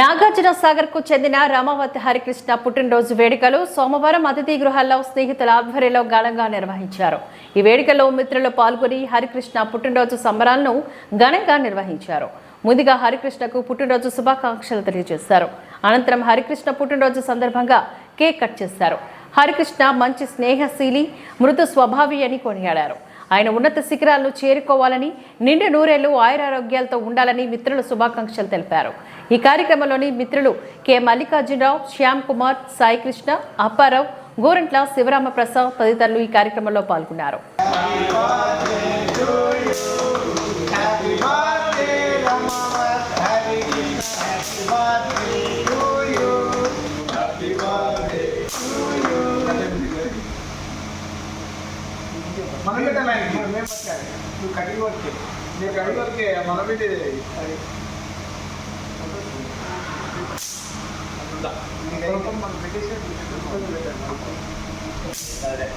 నాగార్జున సాగర్కు చెందిన రామావతి హరికృష్ణ పుట్టినరోజు వేడుకలు సోమవారం అతిథి గృహాల్లో స్నేహితుల ఆధ్వర్యంలో ఘనంగా నిర్వహించారు. ఈ వేడుకలో మిత్రులు పాల్గొని హరికృష్ణ పుట్టినరోజు సంబరాలను ఘనంగా నిర్వహించారు. ముందుగా హరికృష్ణకు పుట్టినరోజు శుభాకాంక్షలు తెలియజేశారు. అనంతరం హరికృష్ణ పుట్టినరోజు సందర్భంగా కేక్ కట్ చేశారు. హరికృష్ణ మంచి స్నేహశీలి మృదు స్వభావి అని కొనియాడారు. ఆయన ఉన్నత శిఖరాలను చేరుకోవాలని నిండు నూరేళ్ళు ఆయురారోగ్యాలతో ఉండాలని మిత్రులు శుభాకాంక్షలు తెలిపారు. ఈ కార్యక్రమంలోని మిత్రులు కె. మల్లికార్జునరావు శ్యామ్ కుమార్ సాయికృష్ణ అప్పారావు గోరంట్ల శివరామ ప్రసాద్ తదితరులు ఈ కార్యక్రమంలో పాల్గొన్నారు. Happy birthday, మన పెట్టాలి మనం మేము పట్టాలి నువ్వు కడిగి వర్కే నేను కడిగి వర్కే మన పెట్టేది అది మనం పెట్టేసి సరే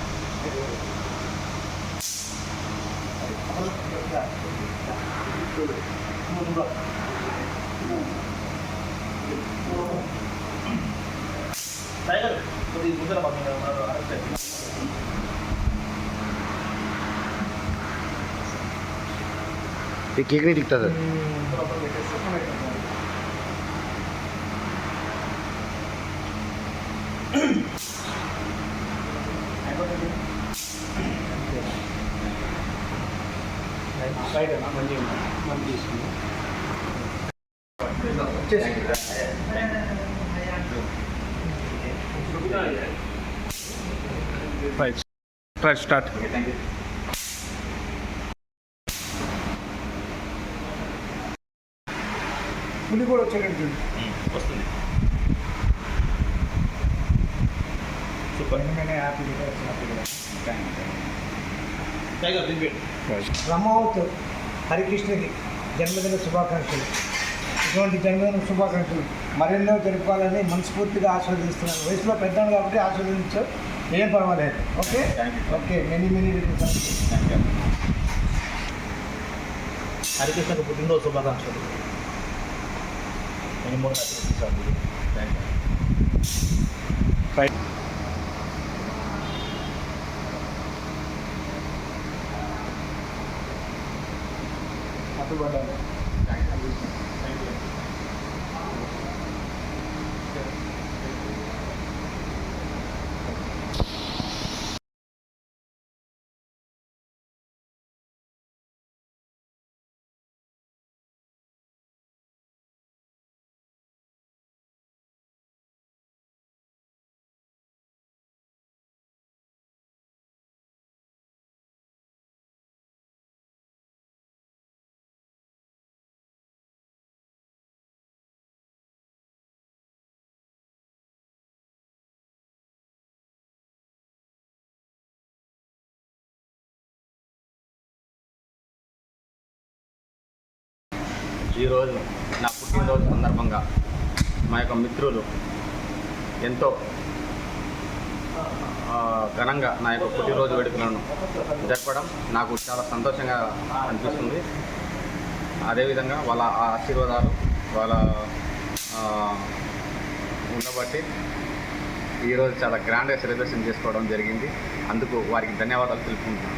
టైగర్ కొద్దిగా ముందర పక్కన అరెస్ట్ ఈ కేక్ని దిగుతుంది బయట మంచిగా మంచి తీసుకుంది పులి కూడా వచ్చేటట్టు చూడు. వస్తుంది. సూపర్. రమావత్ హరికృష్ణకి జన్మదిన శుభాకాంక్షలు. ఇటువంటి జన్మదిన శుభాకాంక్షలు మరెన్నో జరుపుకోవాలని మనస్ఫూర్తిగా ఆస్వాదిస్తున్నాను వయసులో పెద్దవాడు కాబట్టి ఆస్వాదించు ఏం పర్వాలేదు. ఓకే. ఓకే. మెనీ మెనీ హరికృష్ణకు పుట్టినరోజు శుభాకాంక్షలు. any more questions on the Thank you. Bye. Happy birthday. Thank you. Thank you. ఈరోజు నా పుట్టినరోజు సందర్భంగా మా యొక్క మిత్రులు ఎంతో ఘనంగా నా యొక్క పుట్టినరోజు వేడుకలను జరపడం నాకు చాలా సంతోషంగా అనిపిస్తుంది. అదేవిధంగా వాళ్ళ ఆశీర్వాదాలు వాళ్ళ ఉండబట్టి ఈరోజు చాలా గ్రాండ్గా సెలబ్రేషన్ చేసుకోవడం జరిగింది. అందుకు వారికి ధన్యవాదాలు తెలుపుకుంటున్నాను.